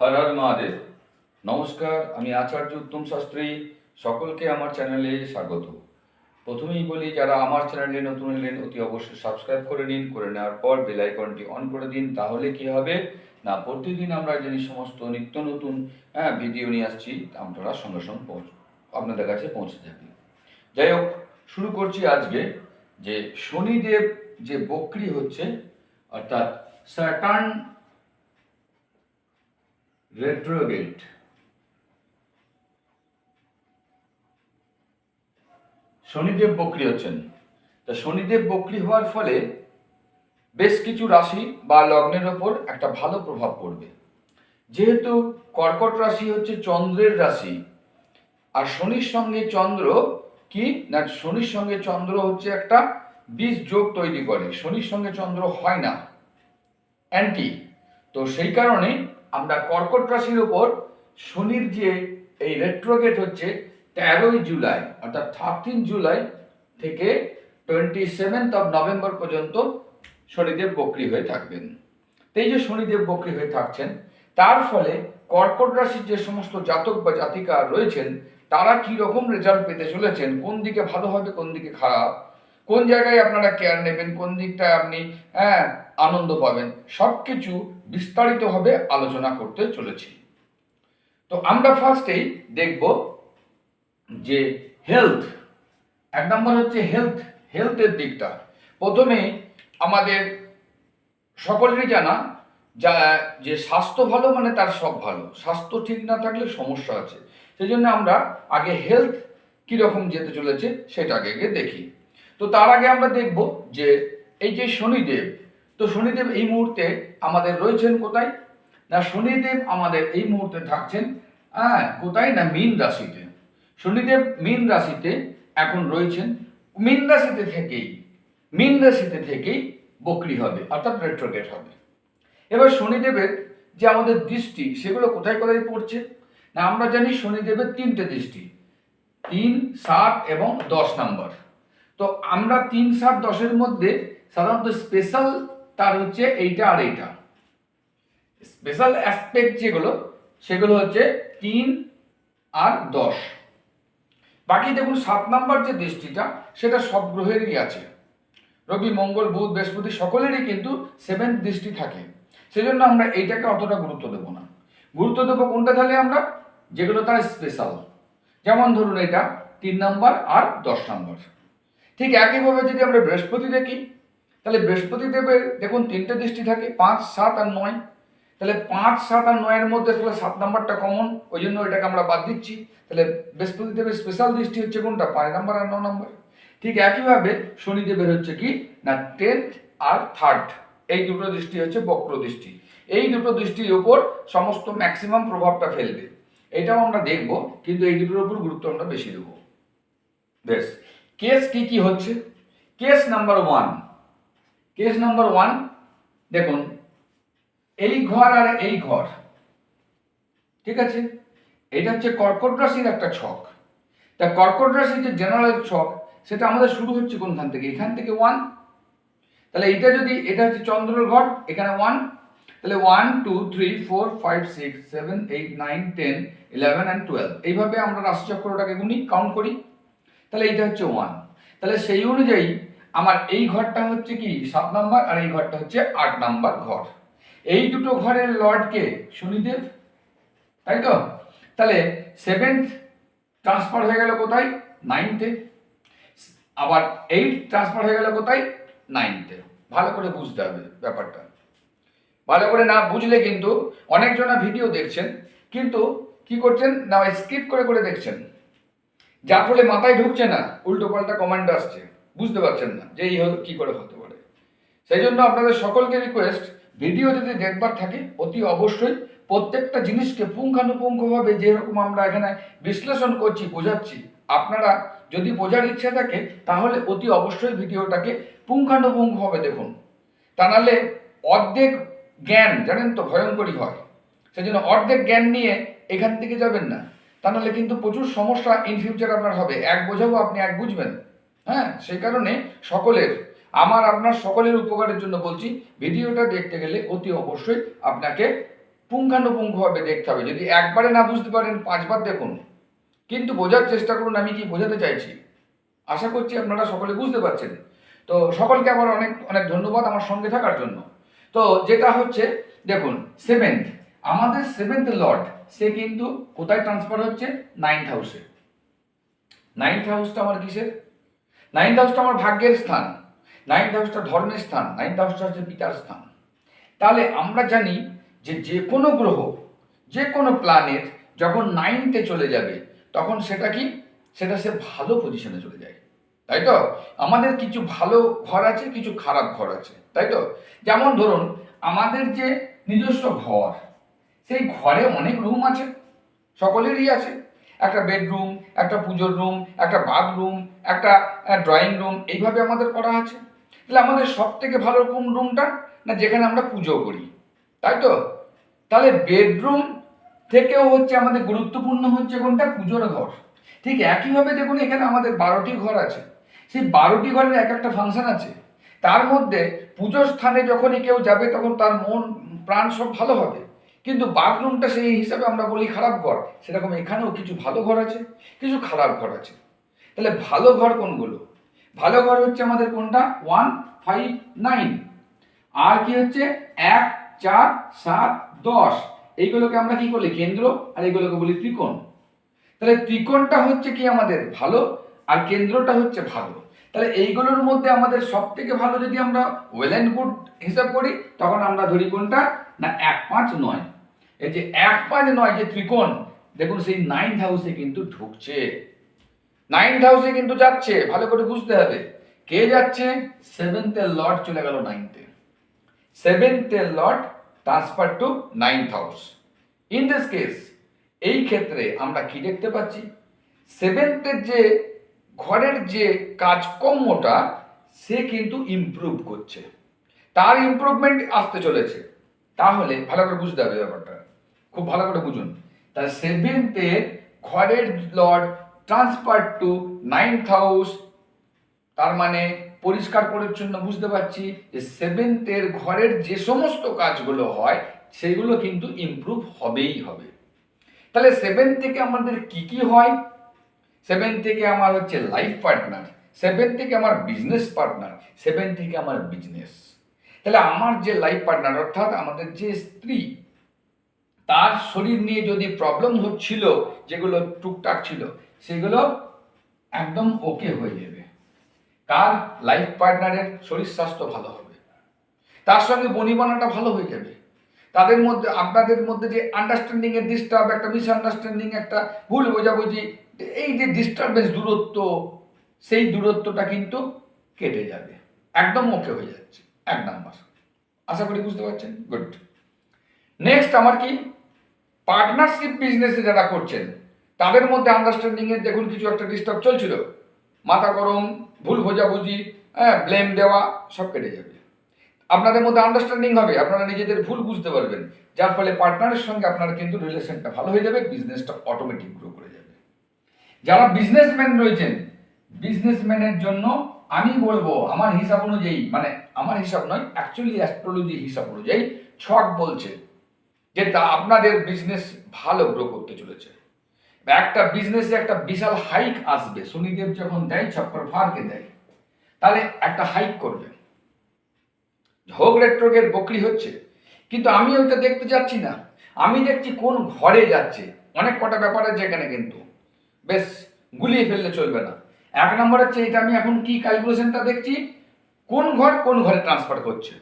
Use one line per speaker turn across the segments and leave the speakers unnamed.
হর হর মহাদেব। নমস্কার, আমি আচার্য উত্তম শাস্ত্রী। সকলকে আমার চ্যানেলে স্বাগত। প্রথমেই বলি, যারা আমার চ্যানেলে নতুন এলেন, অতি অবশ্যই সাবস্ক্রাইব করে নিন, করে নেওয়ার পর বেল অন করে দিন, তাহলে কি হবে? না, প্রতিদিন আমরা যে সমস্ত নিত্য নতুন হ্যাঁ ভিডিও নিয়ে আসছি আপনারা সঙ্গে সঙ্গে পৌঁছ, আপনাদের কাছে পৌঁছে যাবে। যাই হোক, শুরু করছি আজকে যে শনিদেব যে বক্রি হচ্ছে, অর্থাৎ স্যাটার্ন রেট্রোগেট শনিদেব বক্রি হচ্ছেন। তা শনিদেব বক্রি হওয়ার ফলে বেশ কিছু রাশি বা লগ্নের ওপর একটা ভালো প্রভাব পড়বে। যেহেতু কর্কট রাশি হচ্ছে চন্দ্রের রাশি, আর শনির সঙ্গে চন্দ্র কি? না, শনির সঙ্গে চন্দ্র হচ্ছে একটা বিষ যোগ তৈরি করে। শনির সঙ্গে চন্দ্র হয় না। অ্যান্টি তো সেই কারণে আমরা কর্কট রাশির ওপর শনির যে এই রেট্রোগেট হচ্ছে, তেরোই জুলাই, অর্থাৎ থার্টিন জুলাই থেকে টোয়েন্টি সেভেন্থ অফ নভেম্বর পর্যন্ত শনিদেব বক্রি হয়ে থাকবেন। এই যে শনিদেব বক্রি হয়ে থাকছেন, তার ফলে কর্কট রাশির যে সমস্ত জাতক বা জাতিকা রয়েছেন, তারা কি রকম রেজাল্ট পেতে চলেছেন, কোন দিকে ভালো হবে, কোন দিকে খারাপ, কোন জায়গায় আপনারা কেয়ার নেবেন, কোন দিকটায় আপনি হ্যাঁ আনন্দ পাবেন। সব কিছু বিস্তারিতভাবে আলোচনা করতে চলেছি। তো আমরা ফার্স্টেই দেখব যে হেলথ এক নম্বর হচ্ছে হেলথ হেলথের দিকটা। প্রথমে আমাদের সকলেরই জানা যা, যে স্বাস্থ্য ভালো মানে তার সব ভালো। স্বাস্থ্য ঠিক না থাকলে সমস্যা আছে। সেই জন্য আমরা আগে হেলথ কীরকম যেতে চলেছে সেটা আগে আগে দেখি। তো তার আগে আমরা দেখব যে, এই যে শনিদেব তো শনিদেব এই মুহূর্তে আমাদের রয়েছেন কোথায়? না, শনিদেব আমাদের এই মুহূর্তে থাকছেন হ্যাঁ কোথায়? না, মীন রাশিতে। শনিদেব মীন রাশিতে এখন রয়েছেন। মীন রাশিতে থেকেই, মীন রাশিতে থেকেই বকরি হবে, অর্থাৎ রেট্রোগেট হবে। এবার শনিদেবের যে আমাদের দৃষ্টি, সেগুলো কোথায় কোথায় পড়ছে? না, আমরা জানি শনিদেবের তিনটে দৃষ্টি, তিন, সাত এবং দশ নম্বর। তো আমরা তিন, সাত, দশের মধ্যে সাধারণত স্পেশাল তার হচ্ছে এইটা আর এইটা। স্পেশাল অ্যাসপেক্ট যেগুলো, সেগুলো হচ্ছে তিন আর দশ। বাকি দেখুন, সাত নাম্বার যে দৃষ্টিটা, সেটা সব গ্রহেরই আছে। রবি, মঙ্গল, বুধ, বৃহস্পতি সকলেরই কিন্তু সেভেন দৃষ্টি থাকে। সেজন্য আমরা এইটাকে অতটা গুরুত্ব দেবো না। গুরুত্ব দেবো কোনটা তাহলে আমরা? যেগুলো তার স্পেশাল যেমন ধরুন এটা, তিন নাম্বার আর দশ নাম্বার। ঠিক একইভাবে যদি আমরা বৃহস্পতি দেখি তাহলে বৃহস্পতি দেবের দেখুন তিনটে দৃষ্টি থাকে, পাঁচ, সাত আর নয়। তাহলে পাঁচ, সাত আর নয়ের মধ্যে তাহলে সাত নাম্বারটা কমন ওই জন্য এটাকে আমরা বাদ দিচ্ছি। তাহলে বৃহস্পতি দেবের স্পেশাল দৃষ্টি হচ্ছে কোনটা? পাঁচ নাম্বার আর ন নাম্বার। ঠিক একইভাবে শনিদেবের হচ্ছে কি? না টেন্থ আর থার্ড এই দুটো দৃষ্টি হচ্ছে বক্র দৃষ্টি। এই দুটো দৃষ্টির উপর সমস্ত ম্যাক্সিমাম প্রভাবটা ফেলবে। এটাও আমরা দেখব, কিন্তু এই দুটোর উপর গুরুত্ব আমরা বেশি দেবো। বেশ। কেস কি কি হচ্ছে? Case number one case number one দেখুন, এই ঘর আর এই ঘর, ঠিক আছে? এটা হচ্ছে কর্কট রাশির একটা ছক। তা কর্কট রাশির যে জেনারেল ছক, সেটা আমাদের শুরু হচ্ছে কোনখান থেকে? এখান থেকে ওয়ান তাহলে এটা যদি, এটা হচ্ছে চন্দ্রের ঘর, এখানে ওয়ান তাহলে one two three four five six seven eight nine ten eleven and twelve এইভাবে আমরা রাশিচক্রটাকে গুনি কাউন্ট করি। তাহলে এইটা হচ্ছে ওয়ান তাহলে সেই অনুযায়ী আমার এই ঘরটা হচ্ছে কি সাত নাম্বার আর এই ঘরটা হচ্ছে আট নাম্বার ঘর। এই দুটো ঘরের লর্ডকে শনিদেব। তাই তো? তাহলে সেভেন্থ ট্রান্সফার হয়ে গেল কোথায়? নাইনথে আবার এইট ট্রান্সফার হয়ে গেল কোথায়? নাইনথে ভালো করে বুঝতে হবে ব্যাপারটা। ভালো করে না বুঝলে কিন্তু অনেকজনা ভিডিও দেখছেন, কিন্তু কি করছেন? না স্কিপ করে করে দেখছেন। যার ফলে মাথায় ঢুকছে না উল্টো পাল্টা কমান্ড আসছে। বুঝতে পারছেন না যে এই কি করে হতে পারে। সেই জন্য আপনাদের সকলকে রিকোয়েস্ট ভিডিও যদি দেখবার থাকে, অতি অবশ্যই প্রত্যেকটা জিনিসকে পুঙ্খানুপুঙ্খভাবে যেরকম আমরা এখানে বিশ্লেষণ করছি, বোঝাচ্ছি, আপনারা যদি বোঝার ইচ্ছা থাকে, তাহলে অতি অবশ্যই ভিডিওটাকে পুঙ্খানুপুঙ্খভাবে দেখুন। তা নাহলে অর্ধেক জ্ঞান, জানেন তো, ভয়ঙ্করই হয়। সেই জন্য অর্ধেক জ্ঞান নিয়ে এখান থেকে যাবেন না। তা নাহলে কিন্তু প্রচুর সমস্যা ইন ফিউচার আপনার হবে। এক বোঝাবো, আপনি এক বুঝবেন। হ্যাঁ সেই কারণে সকলের, আমার আপনার সকলের উপকারের জন্য বলছি, ভিডিওটা দেখতে গেলে অতি অবশ্যই আপনাকে পুঙ্খানুপুঙ্খভাবে দেখতে হবে। যদি একবারে না বুঝতে পারেন, পাঁচবার দেখুন। কিন্তু বোঝার চেষ্টা করুন, আমি কি বোঝাতে চাইছি? আশা করছি আপনারা সকলে বুঝতে পারছেন। তো সকলকে আমার অনেক অনেক ধন্যবাদ আমার সঙ্গে থাকার জন্য। তো যেটা হচ্ছে, দেখুন সেভেন্থ আমাদের সেভেন্থ লর্ড সে কিন্তু কোথায় ট্রান্সফার হচ্ছে? নাইন্থ হাউসে নাইন্থ হাউসটা আমার কিসের? নাইন্থ হাউসটা আমার ভাগ্যের স্থান নাইন্থ হাউসটা ধর্মের স্থান নাইন্থ হাউসটা হচ্ছে পিতার স্থান। তাহলে আমরা জানি যে যে কোনো গ্রহ, যে কোনো প্ল্যানেট যখন নাইনতে চলে যাবে, তখন সেটা কি? সেটা সে ভালো পজিশনে চলে যায়। তাই তো? আমাদের কিছু ভালো ঘর আছে, কিছু খারাপ ঘর আছে। তাই তো? যেমন ধরুন, আমাদের যে নিজস্ব ঘর, সেই ঘরে অনেক রুম আছে, সকলেরই আছে। একটা বেডরুম একটা পুজোর রুম একটা বাথরুম একটা ড্রয়িং রুম এইভাবে আমাদের করা আছে। তাহলে আমাদের সব থেকে ভালো কোন রুমটা না, যেখানে আমরা পুজো করি। তাই তো? তাহলে বেডরুম থেকেও হচ্ছে আমাদের গুরুত্বপূর্ণ হচ্ছে কোনটা? পুজোর ঘর। ঠিক একইভাবে দেখুন, এখানে আমাদের বারোটি ঘর আছে। সেই বারোটি ঘরের এক একটা ফাংশন আছে। তার মধ্যে পুজোর স্থানে যখনই কেউ যাবে, তখন তার মন, প্রাণ সব ভালো হবে। কিন্তু বাথরুমটা সেই হিসাবে আমরা বলি খারাপ ঘর। সেরকম এখানেও কিছু ভালো ঘর আছে, কিছু খারাপ ঘর আছে। তাহলে ভালো ঘর কোনগুলো? ভালো ঘর হচ্ছে আমাদের কোনটা? One, five, nine. আর কি হচ্ছে? এক, চার, সাত, দশ। এইগুলোকে আমরা কি বলি? কেন্দ্র। আর এইগুলোকে বলি ত্রিকোণ। তাহলে ত্রিকোণটা হচ্ছে কি আমাদের ভালো, আর কেন্দ্রটা হচ্ছে ভালো। তাহলে এইগুলোর মধ্যে আমাদের সব থেকে ভালো যদি আমরা ওয়েল অ্যান্ড গুড হিসাব করি, তখন আমরা ধরি কোনটা? না, এক পাঁচ নয়। এই যে এক পাঁচ নয় যে ত্রিকোণ, দেখুন সেই নাইন্থ হাউসে কিন্তু ঢুকছে। নাইন্থ হাউসে কিন্তু যাচ্ছে, ভালো করে বুঝতে হবে। কে যাচ্ছে? সেভেন্থের লর্ড চলে গেল নাইনথে সেভেন্থের lord transfer to ninth house in this case এই ক্ষেত্রে আমরা কি দেখতে পাচ্ছি? সেভেন্থের যে ঘরের যে কাজকর্মটা, সে কিন্তু ইমপ্রুভ করছে। তার ইমপ্রুভমেন্ট আসতে চলেছে। তাহলে ভালো করে বুঝতে হবে ব্যাপারটা। খুব ভালো করে বুঝুন। তার সেভেন্থের ঘরের lord transfer to ninth house তার মানে পরিষ্কার পরিচ্ছন্ন বুঝতে পারছি যে সেভেন্থের ঘরের যে সমস্ত কাজগুলো হয়, সেগুলো কিন্তু ইমপ্রুভ হবেই হবে। তাহলে সেভেন থেকে আমাদের কি কি হয়? সেভেন থেকে আমার হচ্ছে লাইফ পার্টনার সেভেন থেকে আমার বিজনেস পার্টনার সেভেন থেকে আমার বিজনেস তাহলে আমার যে লাইফ পার্টনার অর্থাৎ আমাদের যে স্ত্রী, তার শরীর নিয়ে যদি প্রবলেম হচ্ছিল, যেগুলো টুকটাক ছিল, সেগুলো একদম ওকে হয়ে যাবে। কার? লাইফ পার্টনারের শরীর স্বাস্থ্য ভালো হবে। তার সঙ্গে বনিবনাটা ভালো হয়ে যাবে। তাদের মধ্যে, আপনাদের মধ্যে যে আন্ডারস্ট্যান্ডিংয়ের ডিস্টার্ব একটা মিসআন্ডারস্ট্যান্ডিং একটা ভুল বোঝাবুঝি এই যে ডিস্টারবেন্স দূরত্ব, সেই দূরত্বটা কিন্তু কেটে যাবে। একদম ওকে হয়ে যাচ্ছে, এক নাম্বার। আশা করি বুঝতে পারছেন? গুড নেক্সট আমার কি? পার্টনারশিপ বিজনেসে যারা করছেন, তাদের মধ্যে আন্ডারস্ট্যান্ডিং এর দেখুন কিছু একটা ডিস্টার্ব চলছিল। মাথা গরম, ভুল বোঝাবুঝি হ্যাঁ ব্লেম দেওয়া, সব কেটে যাবে। আপনাদের মধ্যে আন্ডারস্ট্যান্ডিং হবে, আপনারা নিজেদের ভুল বুঝতে পারবেন। যার ফলে পার্টনারের সঙ্গে আপনার কিন্তু রিলেশনটা ভালো হয়ে যাবে বিজনেসটা অটোমেটিক গ্রো করে যাবে। যারা বিজনেসম্যান রয়েছেন বিজনেসম্যানের জন্য আমি বলব, আমার হিসাব অনুযায়ী মানে আমার হিসাব নয় অ্যাকচুয়ালি অ্যাস্ট্রোলজি হিসাব অনুযায়ী, ছক বলছে যে তা আপনাদের বিজনেস ভালো গ্রো করতে চলেছে। একটা বিজনেসে একটা বিশাল হাইক আসবে, শনিদেব যখন দেয় চক্কর ফারকে দেয়, তাহলে একটা হাইক করবে। হোক রেট্রোগের বকরি হচ্ছে, কিন্তু আমি ওইটা দেখতে যাচ্ছি না। আমি দেখছি কোন ঘরে যাচ্ছে, অনেক কটা ব্যাপার আছে এখানে কিন্তু। বেশ, গুলিয়ে ফেললে চলবে না। এক নম্বর হচ্ছে এটা আমি এখন কি ক্যালকুলেশনটা দেখছি? কোন ঘর কোন ঘরে ট্রান্সফার করছে?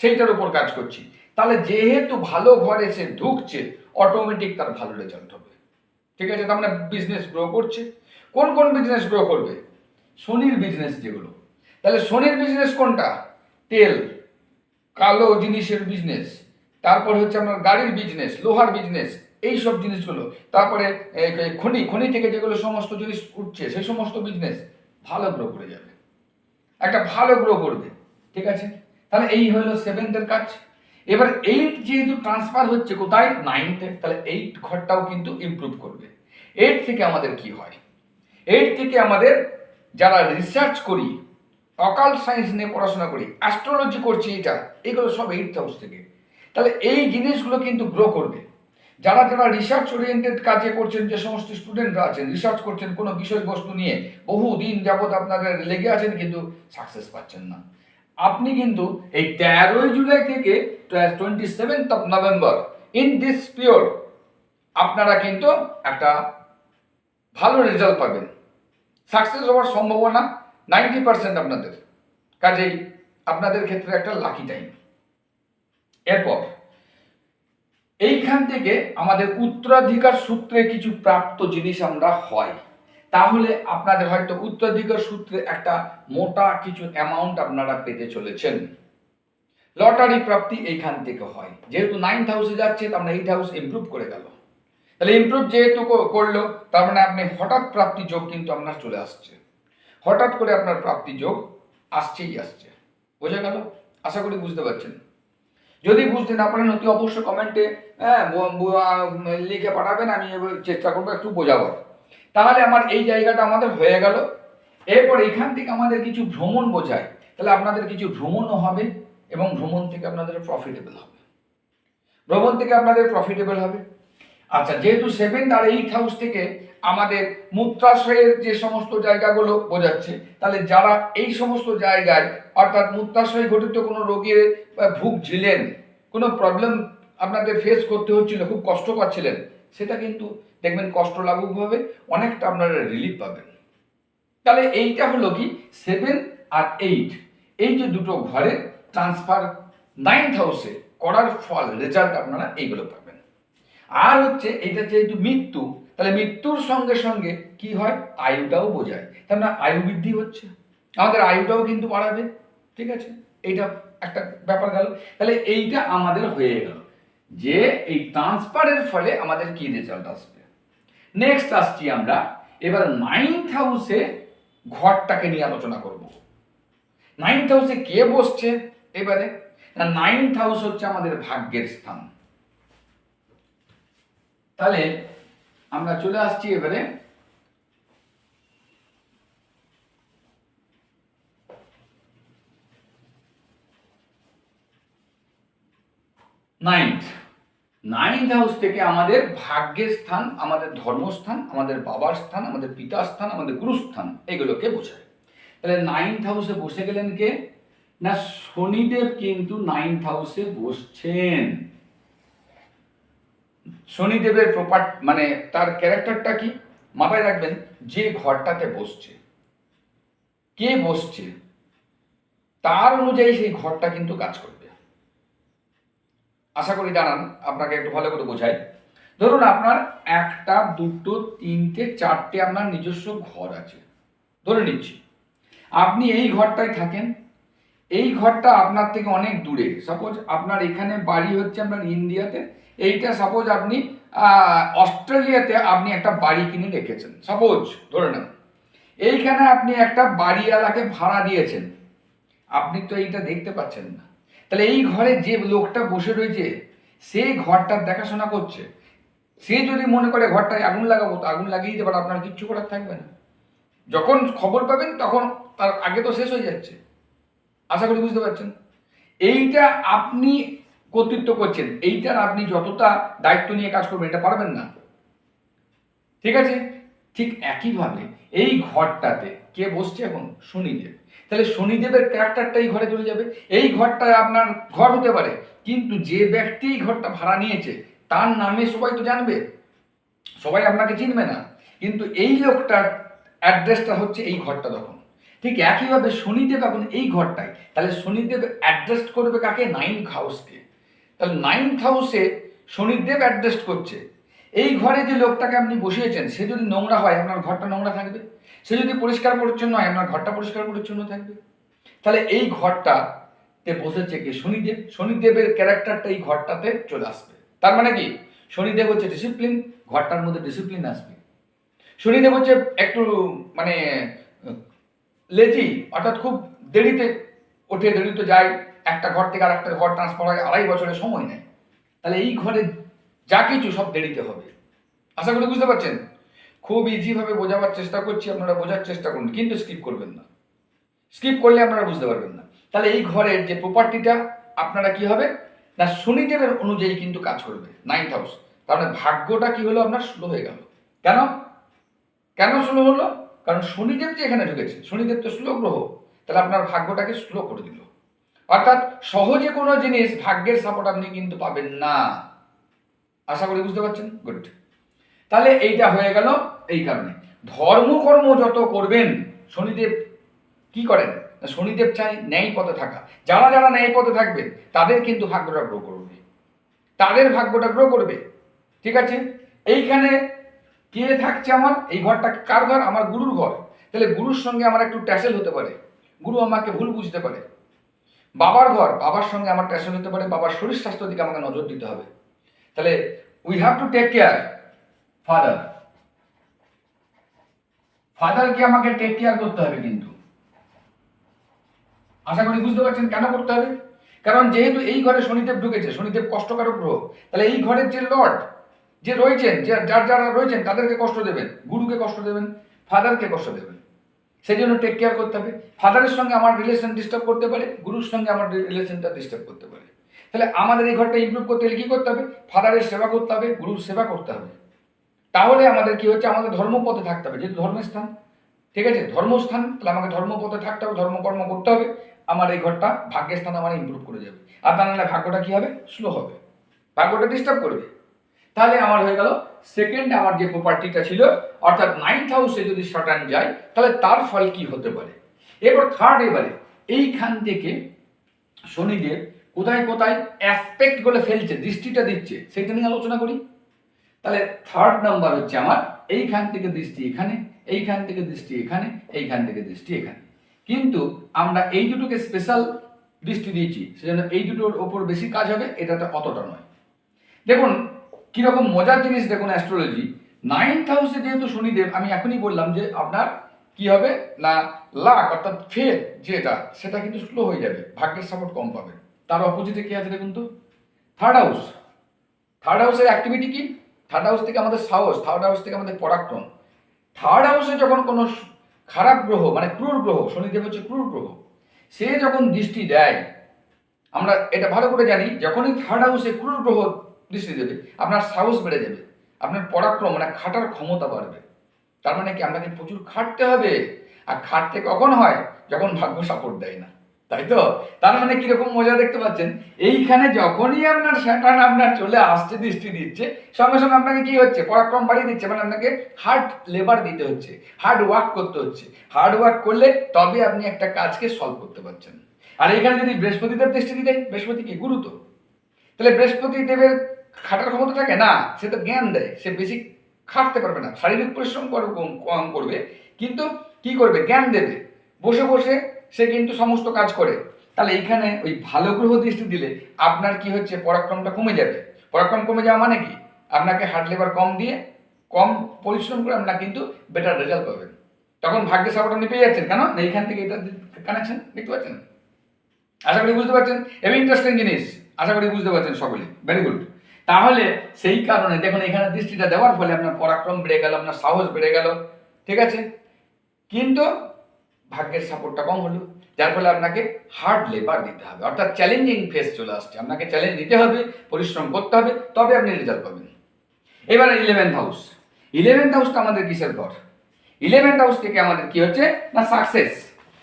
সেইটার উপর কাজ করছি। তাহলে যেহেতু ভালো ঘরে সে ঢুকছে অটোমেটিক তার ভালো রেজাল্ট হবে। ঠিক আছে, তার মানে বিজনেস গ্রো করছে। কোন কোন বিজনেস গ্রো করবে? শনির বিজনেস যেগুলো। তাহলে শনির বিজনেস কোনটা? তেল, কালো জিনিসের বিজনেস তারপর হচ্ছে আপনার গাড়ির বিজনেস লোহার বিজনেস এই সব জিনিসগুলো। তারপরে খনি খনি থেকে যেগুলো সমস্ত জিনিস উঠছে, সেই সমস্ত বিজনেস ভালো গ্রো করে যাবে। একটা ভালো গ্রো করবে, ঠিক আছে? তাহলে এই হলো সেভেন্থের কাজ। এবার এইট যেহেতু ট্রান্সফার হচ্ছে, কোথায়? নাইনথে তাহলে এইট ঘরটাও কিন্তু ইমপ্রুভ করবে। এইট থেকে আমাদের কি হয়? এইট থেকে আমাদের যারা রিসার্চ করি অকাল সায়েন্স নিয়ে পড়াশোনা করি অ্যাস্ট্রোলজি করছি এটা, এগুলো সব এইট হাউস থেকে। তাহলে এই জিনিসগুলো কিন্তু গ্রো করবে। যারা যারা রিসার্চ ওরিয়েন্টেড কাজে করছেন, যে সমস্ত স্টুডেন্টরা আছেন রিসার্চ করছেন কোনো বিষয়বস্তু নিয়ে বহু দিন যাবৎ আপনাদের লেগে আছেন কিন্তু সাকসেস পাচ্ছেন না। আপনি কিন্তু এই তেরোই জুলাই থেকে twenty seventh of November in this period আপনারা কিন্তু একটা ভালো রেজাল্ট পাবেন। সাকসেস হওয়ার সম্ভাবনা নাইনটি পার্সেন্ট আপনাদের। কাজেই আপনাদের ক্ষেত্রে একটা লাকি টাইম এরপর এইখান থেকে আমাদের উত্তরাধিকার সূত্রে কিছু প্রাপ্ত জিনিস আমরা হয়। তাহলে আপনাদের হয়তো উত্তরাধিকার সূত্রে একটা মোটা কিছু অ্যামাউন্ট আপনারা পেতে চলেছেন। লটারি প্রাপ্তি এইখান থেকে হয়। যেহেতু নাইন্থ হাউসে যাচ্ছে মানে এইট হাউস ইমপ্রুভ করে গেল। তাহলে ইমপ্রুভ যেহেতু করল, তার মানে আপনি হঠাৎ প্রাপ্তি যোগ কিন্তু আপনার চলে আসছে। হঠাৎ করে আপনার প্রাপ্তি যোগ আসছেই আসছে। বোঝা গেল? আশা করি বুঝতে পারছেন। যদি বুঝতে না পারেন, অতি অবশ্যই কমেন্টে হ্যাঁ লিখে পাঠাবেন, আমি চেষ্টা করব একটু বোঝাবার তাহলে আমার এই জায়গাটা আমাদের হয়ে গেল। এরপর এখান থেকে আমাদের কিছু ভ্রমণ বোঝায়। তাহলে আপনাদের কিছু ভ্রমণও হবে এবং ভ্রমণ থেকে আপনাদের প্রফিটেবল হবে। ভ্রমণ থেকে আপনাদের প্রফিটেবল হবে। আচ্ছা যেহেতু সেভেন্থ আর এইট হাউস থেকে আমাদের মূত্রাশয়ের যে সমস্ত জায়গাগুলো বোঝাচ্ছে, তাহলে যারা এই সমস্ত জায়গায় অর্থাৎ মূত্রাশয় ঘটিত কোনো রোগের ভুগছিলেন, কোনো প্রবলেম আপনাদের ফেস করতে হচ্ছিল, খুব কষ্ট পাচ্ছিলেন, সেটা কিন্তু দেখবেন কষ্ট লাঘব হবে অনেকটা আপনারা রিলিফ পাবেন। তাহলে এইটা হলো কি? সেভেন আর এইট, এই যে দুটো ঘরে ট্রান্সফার নাইন্থ হাউসে করার ফল রেজাল্ট আপনারা এইগুলো পাবেন। আর হচ্ছে এটা যেহেতু মৃত্যু, তাহলে মৃত্যুর সঙ্গে সঙ্গে কি হয়? আয়ুটাও বোঝায়। তার মানে আয়ু বৃদ্ধি হচ্ছে। আমাদের আয়ুটাও কিন্তু বাড়াবে। ঠিক আছে? এইটা একটা ব্যাপার গেল। তাহলে এইটা আমাদের হয়ে গেল। যে এই ট্রান্সফারের ফলে আমাদের কি রেজাল্ট আসবে? নেক্সট আসছি আমরা। এবার নাইন্থ হাউসে ঘরটাকে নিয়ে আলোচনা করব। নাইন্থ হাউসে কে বসছে? এবারে না নাইন্থ হাউস হচ্ছে আমাদের ভাগ্যের স্থান। তাহলে আমরা চলে আসছি এবারে। নাইন্থ নাইন্থ হাউস থেকে আমাদের ভাগ্যের স্থান, আমাদের ধর্মস্থান, আমাদের বাবার স্থান, আমাদের পিতার স্থান, আমাদের গুরুস্থান এগুলোকে বোঝায়। তাহলে নাইন্থ হাউসে বসে গেলেন কে? না শনিদেব কিন্তু নাইন্থ হাউসে বসছেন। শনিদেবের প্রপার মানে তার ক্যারেক্টারটা কি? মাথায় রাখবেন, যে ঘরটাতে বসছে, কে বসছে, তার অনুযায়ী সেই ঘরটা কিন্তু কাজ করবে। আশা করি জানান, আপনাকে একটু ভালো করে বোঝাই। ধরুন আপনার একটা, দুটো, তিনটে, চারটে আপনার নিজস্ব ঘর আছে। ধরে নিচ্ছি, আপনি এই ঘরটায় থাকেন, এই ঘরটা আপনার থেকে অনেক দূরে। সাপোজ আপনার এখানে বাড়ি হচ্ছে আপনার ইন্ডিয়াতে এইটা সাপোজ আপনি অস্ট্রেলিয়াতে আপনি একটা বাড়ি কিনে রেখেছেন। সাপোজ ধরে নেন। এইখানে আপনি একটা বাড়িওয়ালাকে ভাড়া দিয়েছেন। আপনি তো এইটা দেখতে পাচ্ছেন না। তাহলে এই ঘরে যে লোকটা বসে রয়েছে, সে ঘরটার দেখাশোনা করছে। সে যদি মনে করে ঘরটায় আগুন লাগাবো, তো আগুন লাগিয়ে দিতে পারে, আপনার কিচ্ছু করার থাকবে না। যখন খবর পাবেন, তখন তার আগে তো শেষ হয়ে যাচ্ছে। আশা করি বুঝতে পারছেন। এইটা আপনি কর্তৃত্ব করছেন, এইটার আপনি যতটা দায়িত্ব নিয়ে কাজ করবেন, এটা পারবেন না। ঠিক আছে? ঠিক একইভাবে এই ঘরটাতে কে বসছে এখন? শনিদেব। তাহলে শনিদেবের ক্যারেক্টারটা এই ঘরে চলে যাবে। এই ঘরটা আপনার ঘর হতে পারে, কিন্তু যে ব্যক্তি এই ঘরটা ভাড়া নিয়েছে, তার নামে সবাই তো জানবে। সবাই আপনাকে চিনবে না। কিন্তু এই লোকটার অ্যাড্রেসটা হচ্ছে এই ঘরটা তখন। ঠিক একইভাবে শনিদেব এখন এই ঘরটায়। তাহলে শনিদেব অ্যাড্রেস করবে কাকে? নাইন্থ হাউসকে। তাহলে নাইন্থ হাউসে শনিদেব অ্যাড্রেস করছে। এই ঘরে যে লোকটাকে আপনি বসিয়েছেন, সে যদি নোংরা হয়, আপনার ঘরটা নোংরা থাকবে? সে যদি পরিষ্কার পরিচ্ছন্ন হয়, আপনার ঘরটা পরিষ্কার পরিচ্ছন্ন থাকবে? তাহলে এই ঘরটাতে বসেছে কি? শনিদেব। শনিদেবের ক্যারেক্টারটা এই ঘরটাতে চলে আসবে। তার মানে কি? শনিদেব হচ্ছে ডিসিপ্লিন ঘরটার মধ্যে ডিসিপ্লিন আসবে। শনিদেব হচ্ছে একটু মানে লেজি অর্থাৎ খুব দেরিতে ওঠে, দেরিতে যায়। একটা ঘর থেকে আর একটা ঘর ট্রান্সফার হয় আড়াই বছরের সময় নেয়। তাহলে এই ঘরে যা কিছু সব দেরিতে হবে। আশা করি বুঝতে পারছেন? খুব ইজিভাবে বোঝাবার চেষ্টা করছি, আপনারা বোঝার চেষ্টা করুন, কিন্তু স্কিপ করবেন না। স্কিপ করলে আপনারা বুঝতে পারবেন না। তাহলে এই ঘরের যে প্রপার্টিটা আপনারা কি হবে? না শনিদেবের অনুযায়ী কিন্তু কাজ করবে নাইন্থ হাউস মানে ভাগ্যটা কি হলো? আপনার স্লো হয়ে গেল। কেন? কেন স্লো হলো? কারণ শনিদেব যে এখানে ঢুকেছে শনিদেব তো স্লো গ্রহ। তাহলে আপনার ভাগ্যটাকে স্লো করে দিল। অর্থাৎ সহজে কোনো জিনিস ভাগ্যের সাপোর্ট আপনি কিন্তু পাবেন না। আশা করি বুঝতে পারছেন? গুড তাহলে এইটা হয়ে গেল এই কারণে। ধর্মকর্ম যত করবেন, শনিদেব কি করেন? শনিদেব চাই ন্যায় পথে থাকা। যারা যারা ন্যায় পথে থাকবে, তাদের কিন্তু ভাগ্যটা গ্রো করবে। তাদের ভাগ্যটা গ্রো করবে। ঠিক আছে? এইখানে কে থাকছে আমার? এই ঘরটা কার ঘর? আমার গুরুর ঘর। তাহলে গুরুর সঙ্গে আমার একটু ট্যাসেল হতে পারে। গুরু আমাকে ভুল বুঝতে পারে। বাবার ঘর, বাবার সঙ্গে আমার ট্যাসেল হতে পারে, বাবার শরীর স্বাস্থ্যের দিকে আমাকে নজর দিতে হবে। তাহলে we have to take care father ফাদারকে আমাকে টেক কেয়ার করতে হবে কিন্তু। আশা করি বুঝতে পারছেন কেন করতে হবে? কারণ যেহেতু এই ঘরে শনিদেব ঢুকেছে, শনিদেব কষ্টকারক গ্রহ, তাহলে এই ঘরের যে লর্ড, যে রয়েছেন, যে যার যারা রয়েছেন, তাদেরকে কষ্ট দেবেন, গুরুকে কষ্ট দেবেন ফাদারকে কষ্ট দেবেন। সেই জন্য টেক কেয়ার করতে হবে। ফাদারের সঙ্গে আমার রিলেশন ডিস্টার্ব করতে পারে, গুরুর সঙ্গে আমার রিলেশনটা ডিস্টার্ব করতে পারে। তাহলে আমাদের এই ঘরটা ইমপ্রুভ করতে হলে কী করতে হবে? ফাদারের সেবা করতে হবে, গুরুর সেবা করতে হবে। তাহলে আমাদের কি হচ্ছে? আমাদের ধর্মপথে থাকতে হবে, যেহেতু ধর্মের স্থান ঠিক আছে? ধর্মস্থান, তাহলে আমাকে ধর্মপথে থাকতে হবে, ধর্মকর্ম করতে হবে। আমার এই ঘরটা ভাগ্যের স্থান আমার ইমপ্রুভ করে যাবে। আর তা নাহলে ভাগ্যটা কি হবে? স্লো হবে। ভাগ্যটা ডিস্টার্ব করবে। তাহলে আমার হয়ে গেল সেকেন্ড আমার যে প্রপার্টিটা ছিল, অর্থাৎ নাইন্থ হাউসে যদি শটান যায়, তাহলে তার ফল কি হতে পারে? এবার থার্ড এবারে, এইখান থেকে শনিদেব কোথায় কোথায় অ্যাসপেক্টগুলো ফেলছে, দৃষ্টিটা দিচ্ছে, সেটা নিয়ে আলোচনা করি। তাহলে থার্ড নাম্বার হচ্ছে আমার, এইখান থেকে দৃষ্টি এখানে, এইখান থেকে দৃষ্টি এখানে, এইখান থেকে দৃষ্টি এখানে। কিন্তু আমরা এই দুটোকে স্পেশাল দৃষ্টি দিয়েছি, সেজন্য এই দুটোর ওপর বেশি কাজ হবে, এটাতে অতটা নয়। দেখুন কীরকম মজার জিনিস দেখুন অ্যাস্ট্রোলজি নাইন্থ হাউসে যেহেতু শনিদেব, আমি এখনই বললাম যে আপনার কি হবে না লাক অর্থাৎ ফের যেটা, সেটা কিন্তু স্লো হয়ে যাবে, ভাগ্যের সাপোর্ট কম পাবে। তার অপোজিটে কি আছে দেখুন তো? থার্ড হাউস থার্ড হাউসের অ্যাক্টিভিটি কি? থার্ড হাউস থেকে আমাদের সাহস থার্ড হাউস থেকে আমাদের পরাক্রম। থার্ড হাউসে যখন কোনো খারাপ গ্রহ মানে ক্রুর গ্রহ, শনিদেব হচ্ছে ক্রুর গ্রহ, সে যখন দৃষ্টি দেয়, আমরা এটা ভালো করে জানি, যখনই থার্ড হাউসে ক্রুর গ্রহ দৃষ্টি দেবে আপনার সাহস বেড়ে যাবে। আপনার পরাক্রম মানে খাটার ক্ষমতা বাড়বে। তার মানে কি? আপনাকে প্রচুর খাটতে হবে। আর খাটতে কখন হয়? যখন ভাগ্য সাপোর্ট দেয় না। তাই তো? তার মানে কীরকম মজা দেখতে পাচ্ছেন? এইখানে যখনই আপনার স্যাটার্ন আপনার চলে আসছে, দৃষ্টি দিচ্ছে, সঙ্গে সঙ্গে আপনাকে কি হচ্ছে? পরাক্রম বাড়িয়ে দিচ্ছে। মানে আপনাকে হার্ড লেবার দিতে হচ্ছে। হার্ড ওয়ার্ক করতে হচ্ছে। হার্ড ওয়ার্ক করলে তবে আপনি একটা কাজকে সলভ করতে পারছেন। আর এখানে যদি বৃহস্পতিদেব দৃষ্টি দিতে বৃহস্পতি কি? গুরু তো। তাহলে বৃহস্পতি দেবের খাটার ক্ষমতা থাকে না, সে তো জ্ঞান দেয়, সে বেশি খাটতে পারবে না। শারীরিক পরিশ্রম করবে, কম- করবে, কিন্তু কি করবে? জ্ঞান দেবে। বসে বসে সে কিন্তু সমস্ত কাজ করে। তাহলে এইখানে ওই ভালো গ্রহ দৃষ্টি দিলে আপনার কি হচ্ছে? পরাক্রমটা কমে যাবে। পরাক্রম কমে যাওয়া মানে কি? আপনাকে হার্ড লেবার কম দিয়ে, কম পরিশ্রম করে আপনার কিন্তু বেটার রেজাল্ট পাবেন। তখন ভাগ্যের সাপোর্ট আপনি পেয়ে যাচ্ছেন। কেন? না, এইখান থেকে এটা কানেকশন দেখতে পাচ্ছেন? আশা করি বুঝতে পারছেন। এবং ইন্টারেস্টিং জিনিস। আশা করি বুঝতে পারছেন সকলে। ভেরি গুড তাহলে সেই কারণে দেখুন, এখানে দৃষ্টিটা দেওয়ার ফলে আপনার পরাক্রম বেড়ে গেল, আপনার সাহস বেড়ে গেল, ঠিক আছে? কিন্তু ভাগ্যের সাপোর্টটা কম হলো, যার ফলে আপনাকে হার্ড লেবার দিতে হবে, অর্থাৎ চ্যালেঞ্জিং ফেস চলে আসছে। আপনাকে চ্যালেঞ্জ নিতে হবে, পরিশ্রম করতে হবে, তবে আপনি রেজাল্ট পাবেন। এবার ইলেভেন্থ হাউস ইলেভেন্থ হাউসটা আমাদের কিসের ঘর ইলেভেন্থ হাউস থেকে আমাদের কি হচ্ছে? না সাকসেস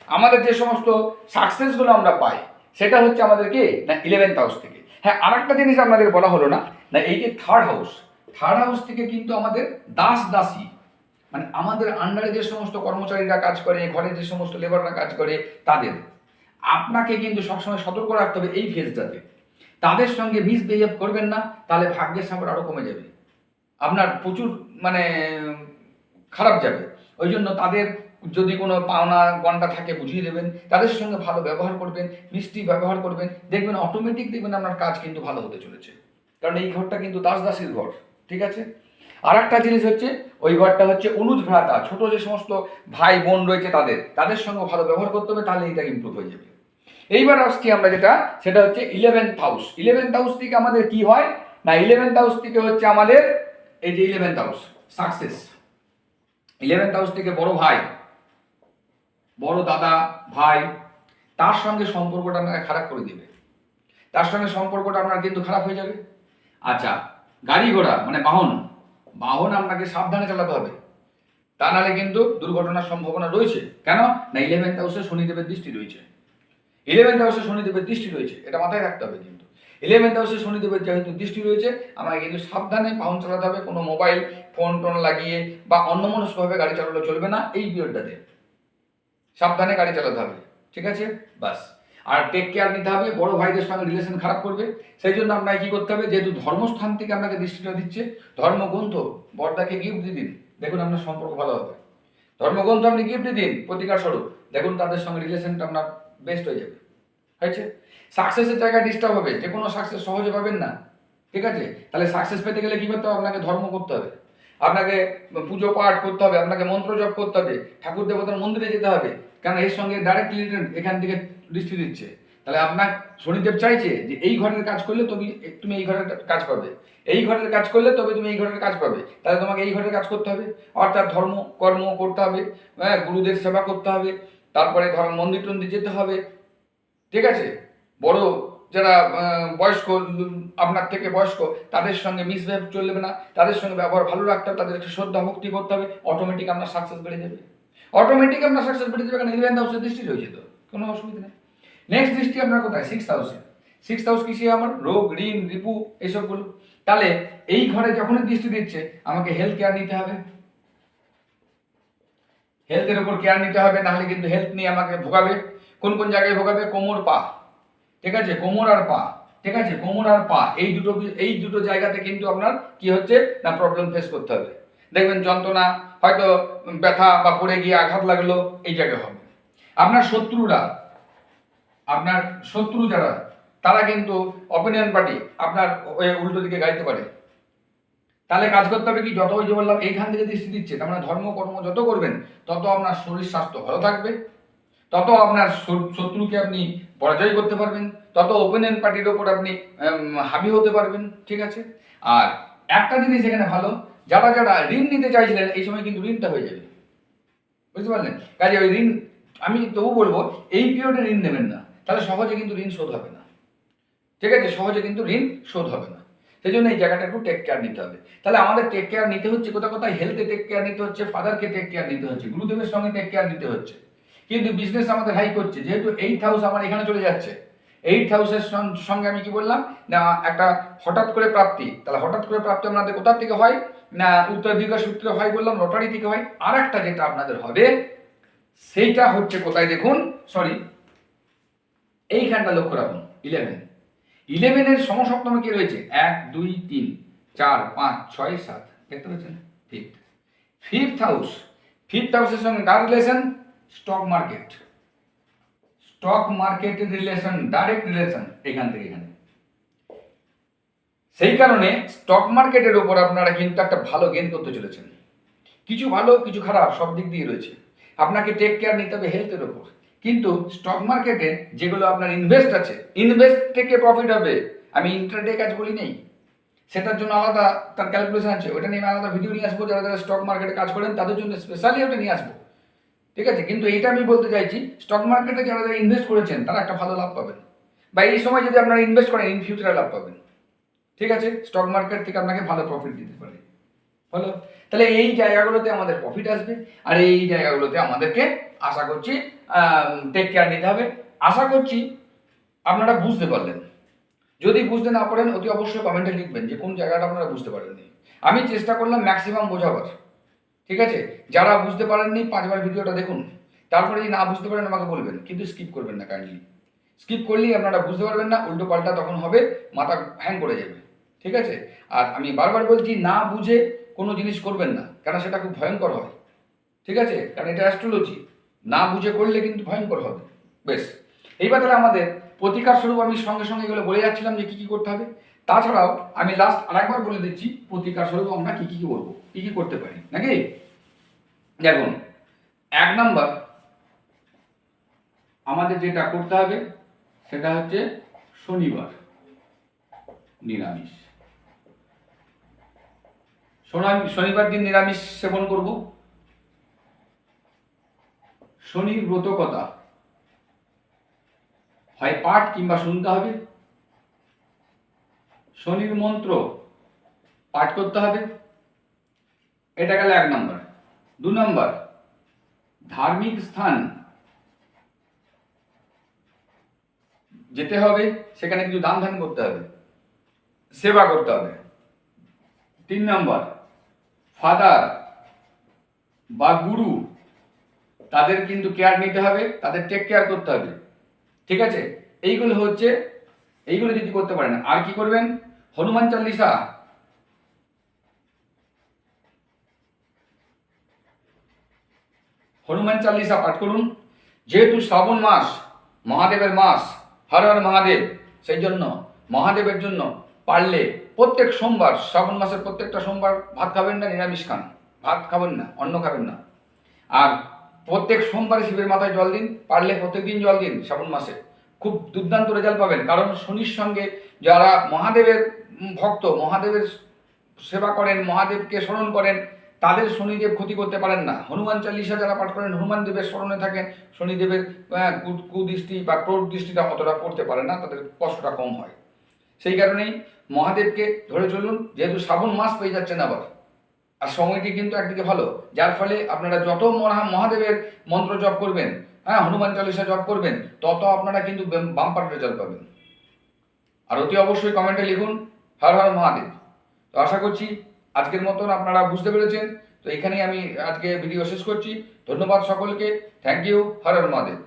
আমাদের যে সমস্ত সাকসেসগুলো আমরা পাই, সেটা হচ্ছে আমাদের কি? না ইলেভেন্থ হাউস থেকে। হ্যাঁ আর একটা জিনিস আপনাদের বলা হলো না না, এই যে থার্ড হাউস থার্ড হাউস থেকে কিন্তু আমাদের দাস দাসী মানে আমাদের আন্ডারে যে সমস্ত কর্মচারীরা কাজ করে, ঘরে যে সমস্ত লেবাররা কাজ করে, তাদের। আপনাকে কিন্তু সবসময় সতর্ক রাখতে হবে এই ফেজটাতে তাদের সঙ্গে মিসবিহেভ করবেন না, তাহলে ভাগ্যের সাপোর্ট আরও কমে যাবে। আপনার প্রচুর মানে খারাপ যাবে। ওই জন্য তাদের যদি কোনো পাওনা গন্ডা থাকে বুঝিয়ে দেবেন, তাদের সঙ্গে ভালো ব্যবহার করবেন, মিষ্টি ব্যবহার করবেন, দেখবেন অটোমেটিক দেখবেন আপনার কাজ কিন্তু ভালো হতে চলেছে। কারণ এই ঘরটা কিন্তু দাস দাসীর ঘর, ঠিক আছে? আর একটা জিনিস হচ্ছে, ওই ঘরটা হচ্ছে অনুজ ভ্রাতা, ছোট যে সমস্ত ভাই বোন রয়েছে তাদের তাদের সঙ্গে ভালো ব্যবহার করতে হবে তাহলে এটা ইমপ্রুভ হয়ে যাবে। এইবার আসছি আমরা যেটা, সেটা হচ্ছে ইলেভেন্থ হাউস ইলেভেন্থ হাউস থেকে আমাদের কি হয়? না ইলেভেন্থ হাউস থেকে হচ্ছে আমাদের এই যে eleventh house success eleventh house থেকে বড় ভাই, বড় দাদা, ভাই, তার সঙ্গে সম্পর্কটা আপনাকে খারাপ করে দেবে। তার সঙ্গে সম্পর্কটা আপনার কিন্তু খারাপ হয়ে যাবে। আচ্ছা গাড়ি ঘোড়া মানে বাহন। বাহন আপনাকে সাবধানে চালাতে হবে। তা নাহলে কিন্তু দুর্ঘটনার সম্ভাবনা রয়েছে। কেন? না ইলেভেন্থ হাউসে শনিদেবের দৃষ্টি রয়েছে। ইলেভেন্থ হাউসে শনিদেবের দৃষ্টি রয়েছে, এটা মাথায় রাখতে হবে কিন্তু। ইলেভেন্থ হাউসে শনিদেবের যেহেতু দৃষ্টি রয়েছে, আমাকে কিন্তু সাবধানে বাহন চালাতে হবে, কোনো মোবাইল ফোন টোন লাগিয়ে বা অন্যমনস্কভাবে গাড়ি চালালে চলবে না, এই পিরিয়ডটাতে সাবধানে গাড়ি চালাতে হবে, ঠিক আছে? বাস আর টেক কেয়ার নিতে হবে, বড় ভাইদের সঙ্গে রিলেশন খারাপ করবে। সেই জন্য আপনাকে কি করতে হবে, যেহেতু ধর্মস্থান থেকে আপনাকে দৃষ্টিটা দিচ্ছে, ধর্মগ্রন্থ বর্দাকে গিফট দিয়ে দিন। দেখুন আপনার সম্পর্ক ভালো হবে। ধর্মগ্রন্থ আপনি গিফট দিন, প্রতিকার স্বরূপ। দেখুন তাদের সঙ্গে রিলেশনটা আপনার বেস্ট হয়ে যাবে। হয়েছে? সাকসেসের জায়গায় ডিস্টার্ব হবে। যে কোনো সাকসেস সহজে পাবেন না। ঠিক আছে? তাহলে সাকসেস পেতে গেলে কি করতে হবে? আপনাকে ধর্ম করতে হবে। আপনাকে পুজো পাঠ করতে হবে, আপনাকে মন্ত্র জপ করতে হবে, ঠাকুর দেবতার মন্দিরে যেতে হবে। কারণ এর সঙ্গে ডাইরেক্ট রিলেটেড এখান থেকে দৃষ্টি দিচ্ছে। তাহলে আপনার শনিদেব চাইছে যে এই ঘরের কাজ করলে তুমি তুমি এই ঘরের কাজ পাবে। এই ঘরের কাজ করলে তবে তুমি এই ঘরের কাজ পাবে। তাহলে তোমাকে এই ঘরের কাজ করতে হবে। অর্থাৎ ধর্ম, কর্ম করতে হবে হ্যাঁ গুরুদের সেবা করতে হবে, তারপরে ধর্ম মন্দির টন্দির যেতে হবে। ঠিক আছে? বড় যারা বয়স্ক, আপনার থেকে বয়স্ক, তাদের সঙ্গে মিসবিহেভ চলবে না। তাদের সঙ্গে ব্যবহার ভালো রাখতে হবে তাদের তাদেরকে শ্রদ্ধা, ভক্তি করতে হবে। অটোমেটিক আপনার সাকসেস বেড়ে যাবে। অটোমেটিক আপনার সাকসেস বেড়ে যাবে, কারণ ইলেভেন্থ হাউসের দৃষ্টি রয়েছে তো। কোনো অসুবিধা নেই। নেক্সট দৃষ্টি আপনার কোথায়? সিক্স হাউসে সিক্স হাউস কিসে আমার? রোগ, ঋণ, রিপু এইসবগুলো তাহলে এই ঘরে যখনই দৃষ্টি দিচ্ছে, আমাকে হেলথ কেয়ার নিতে হবে। হেলথের উপর কেয়ার নিতে হবে, নাহলে কিন্তু হেলথ নিয়ে আমাকে ভোগাবে। কোন কোন জায়গায় ভোগাবে? কোমর পা। ঠিক আছে? কোমর আর পা। ঠিক আছে? কোমর আর পা। এই দুটো এই দুটো জায়গাতে কিন্তু আপনার কি হচ্ছে? না প্রবলেম ফেস করতে হবে। দেখবেন যন্ত্রণা, হয়তো ব্যথা বা পড়ে গিয়ে আঘাত লাগল, এই জায়গায় হবে। আপনার শত্রুরা, আপনার শত্রু যারা, তারা কিন্তু অপিনিয়ন পার্টি আপনার উল্টো দিকে গাইতে পারে। তাহলে কাজ করতে হবে কি? যত ওই যে বললাম, এইখান থেকে দৃষ্টি দিচ্ছে। তার মানে ধর্ম, কর্ম যত করবেন, তত আপনার শরীর স্বাস্থ্য ভালো থাকবে। তত আপনার শত্রুকে আপনি পরাজয় করতে পারবেন, তত ওপেনিয়ন পার্টির ওপর আপনি হাবি হতে পারবেন, ঠিক আছে? আর একটা জিনিস এখানে ভালো, যারা যারা ঋণ নিতে চাইছিলেন, এই সময় কিন্তু ঋণটা হয়ে যাবে। বুঝতে পারলেন? কাজে ওই ঋণ, আমি তবু বলব, এই পিরিয়ডে ঋণ নেবেন না, তাহলে সহজে কিন্তু ঋণ শোধ হবে না। ঠিক আছে? সহজে কিন্তু ঋণ শোধ হবে না। সেই জন্য এই জায়গাটা একটু টেক কেয়ার নিতে হবে। তাহলে আমাদের টেক কেয়ার নিতে হচ্ছে কোথাও কোথায়? হেলথে টেক কেয়ার নিতে হচ্ছে ফাদারকে টেক কেয়ার নিতে হচ্ছে, গুরুদেবের সঙ্গে টেক কেয়ার নিতে হচ্ছে। কিন্তু বিজনেস আমাদের হাই করছে। যেহেতু এইট হাউস আমার এখানে চলে যাচ্ছে। এইট হাউসের সঙ্গে আমি কি বললাম? না, একটা হঠাৎ করে প্রাপ্তি। তাহলে হঠাৎ করে প্রাপ্তি আপনাদের কোথা থেকে হয়? না উত্তরাধিকার সূত্রে হয় বললাম লটারি থেকে হয়। আর একটা যেটা আপনাদের হবে, সেইটা হচ্ছে কোথায় দেখুন? সরি এইখানটা লক্ষ্য রাখুন ইলেভেন ইলেভেনের সমসপ্তমে কি রয়েছে? এক, দুই, তিন, চার, পাঁচ, ছয়, সাত। দেখতে পাচ্ছেন? ফিফথ ফিফথ হাউস ফিফথ হাউসের সঙ্গে কার রিলেশন স্টক মার্কেট। স্টক মার্কেটের রিলেশন, ডাইরেক্ট রিলেশন, এখান থেকে এখানে। সেই কারণে স্টক মার্কেটের উপর আপনারা কিন্তু একটা ভালো গেন করতে চলেছেন। কিছু ভালো, কিছু খারাপ, সব দিক দিয়ে রয়েছে। আপনাকে টেক কেয়ার নিতে হবে হেলথের উপর। কিন্তু স্টক মার্কেটে যেগুলো আপনার ইনভেস্ট আছে ইনভেস্ট থেকে প্রফিট হবে। আমি ইন্টারডে কাজ বলি নেই। সেটার জন্য আলাদা তার ক্যালকুলেশন আছে। ওটা নিয়ে আলাদা ভিডিও নিয়ে আসব যারা যারা স্টক মার্কেটে কাজ করেন, তাদের জন্য স্পেশালি ওটা নিয়ে আসব। ঠিক আছে? কিন্তু এইটা আমি বলতে চাইছি স্টক মার্কেটে যারা যারা ইনভেস্ট করেছেন, তারা একটা ভালো লাভ পাবেন। বা এই সময় যদি আপনারা ইনভেস্ট করেন ইন ফিউচারে লাভ পাবেন। ঠিক আছে? স্টক মার্কেট থেকে আপনাকে ভালো প্রফিট দিতে পারে। হলো তাহলে এই জায়গাগুলোতে আমাদের প্রফিট আসবে, আর এই জায়গাগুলোতে আমাদেরকে আশা করছি টেক কেয়ার নিতে হবে। আশা করছি আপনারা বুঝতে পারলেন। যদি বুঝতে না পারেন, অতি অবশ্যই কমেন্টে লিখবেন যে কোন জায়গাটা আপনারা বুঝতে পারেননি। আমি চেষ্টা করলাম ম্যাক্সিমাম বোঝাবার। ঠিক আছে? যারা বুঝতে পারেননি, পাঁচবার ভিডিওটা দেখুন। তারপরে যদি না বুঝতে পারেন, আমাকে বলবেন। কিন্তু স্কিপ করবেন না কাইন্ডলি স্কিপ করলেই আপনারা বুঝতে পারবেন না, উল্টো পাল্টা তখন হবে, মাথা হ্যাং করে যাবে। ঠিক আছে? আর আমি বারবার বলছি, না বুঝে কোনো জিনিস করবেন না কারণ সেটা খুব ভয়ঙ্কর হয়। ঠিক আছে? কারণ এটা অ্যাস্ট্রোলজি না বুঝে করলে কিন্তু ভয়ঙ্কর হবে। বেশ। এইবার তাহলে আমাদের প্রতিকার স্বরূপ আমি সঙ্গে সঙ্গে এগুলো বলে যাচ্ছিলাম যে কী কী করতে হবে। তাছাড়াও আমি লাস্ট আরেকবার বলে দিচ্ছি, প্রতিকার স্বরূপ আমরা কী কী করব? কী কী করতে পারি? নাকি? দেখুন, এক নাম্বার আমাদের যেটা করতে হবে, সেটা হচ্ছে শনিবার, নিরামিষ। শোনা- শনিবার দিন নিরামিষ সেবন করব। শনির ব্রত কথা হয় পাঠ কিংবা শুনতে হবে। শনির মন্ত্র পাঠ করতে হবে। এটা গেল এক নম্বর। দু নম্বর, ধার্মিক স্থান যেতে হবে, সেখানে কিছু দান ধ্যান করতে হবে, সেবা করতে হবে। তিন নম্বর, ফাদার বা গুরু তাদের কিন্তু কেয়ার নিতে হবে, তাদের টেক কেয়ার করতে হবে। ঠিক আছে? এইগুলো হচ্ছে, এইগুলো যদি করতে পারেন, আর কি করবেন? হনুমান চল্লিশা। হনুমান চালিসা পাঠ করুন। যেহেতু শ্রাবণ মাস, মহাদেবের মাস, হর হর মহাদেব, সেই জন্য মহাদেবের জন্য পারলে প্রত্যেক সোমবার, শ্রাবণ মাসের প্রত্যেকটা সোমবার ভাত খাবেন না, নিরামিষ খান। ভাত খাবেন না, অন্ন খাবেন না। আর প্রত্যেক সোমবারে শিবের মাথায় জল দিন, পারলে প্রত্যেক দিন জল দিন শ্রাবণ মাসে। খুব দুর্দান্ত রেজাল্ট পাবেন। কারণ শনির সঙ্গে যারা মহাদেবের ভক্ত, মহাদেবের সেবা করেন, মহাদেবকে স্মরণ করেন, তাদের শনিদেব ক্ষতি করতে পারেন না। হনুমান চালিশা যারা পাঠ করেন, হনুমান দেবের স্মরণে থাকেন শনিদেবের কুদৃষ্টি বা ক্রোধ দৃষ্টিটা অতটা পড়তে পারে না, তাদের কষ্টটা কম হয়। সেই কারণেই মহাদেবকে ধরে চলুন, যেহেতু শ্রাবণ মাস পেয়ে যাচ্ছেন আবার, আর সময়টি কিন্তু একদিকে ভালো, যার ফলে আপনারা যত মহা- মহাদেবের মন্ত্র জপ করবেন হ্যাঁ হনুমান চালিশা জপ করবেন, তত আপনারা কিন্তু বাম্পার রেজাল্ট পাবেন। আর অতি অবশ্যই কমেন্টে লিখুন হর হর মহাদেব। তো আশা করছি আজকের মতন আপনারা বুঝতে পেরেছেন। তো এখানেই আমি আজকে ভিডিও শেষ করছি। ধন্যবাদ সকলকে। Thank you Har Har Mahadev.